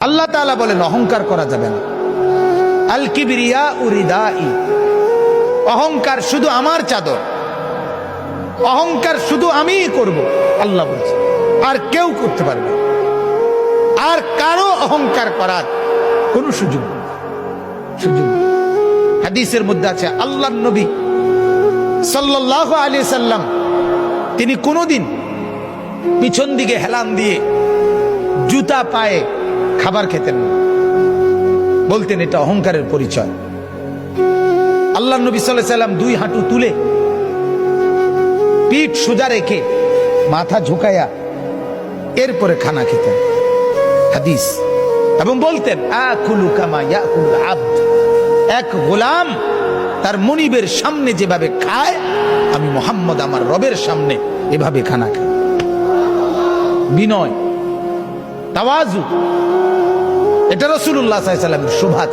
আল্লাহ তাআলা বলেন, অহংকার করা যাবে না। আল কিবরিয়া উরিদাই। অহংকার শুধু আমার চাদর। অহংকার শুধু আমিই করব, আল্লাহ বলছে। আর কেউ করতে পারবে। আর কারও অহংকার করার কোনো সুযোগ সুযোগ। হাদিসের মধ্যে আছে আল্লাহ নবী সাল্লাল্লাহু আলাইহি সাল্লাম, তিনি কোনোদিন পিছন দিকে হেলান দিয়ে জুতা পায়ে খাবার খেতেন না। বলতেন এটা অহংকারের পরিচয়। আল্লাহ নবী সাল্লাহ সাল্লাম দুই হাঁটু তুলে পিঠ সোজা রেখে মাথা ঝুঁকাইয়া এরপরে খানা খেতেন। হাদিস। এবং বলতেন এক গোলাম তার মনিবের সামনে যেভাবে খায়, আমি মোহাম্মদ আমার রবের সামনে এভাবে খানা খাই। বিনয় তাওয়াজু এটা রসুল্লাহ সাল্লামের শোভা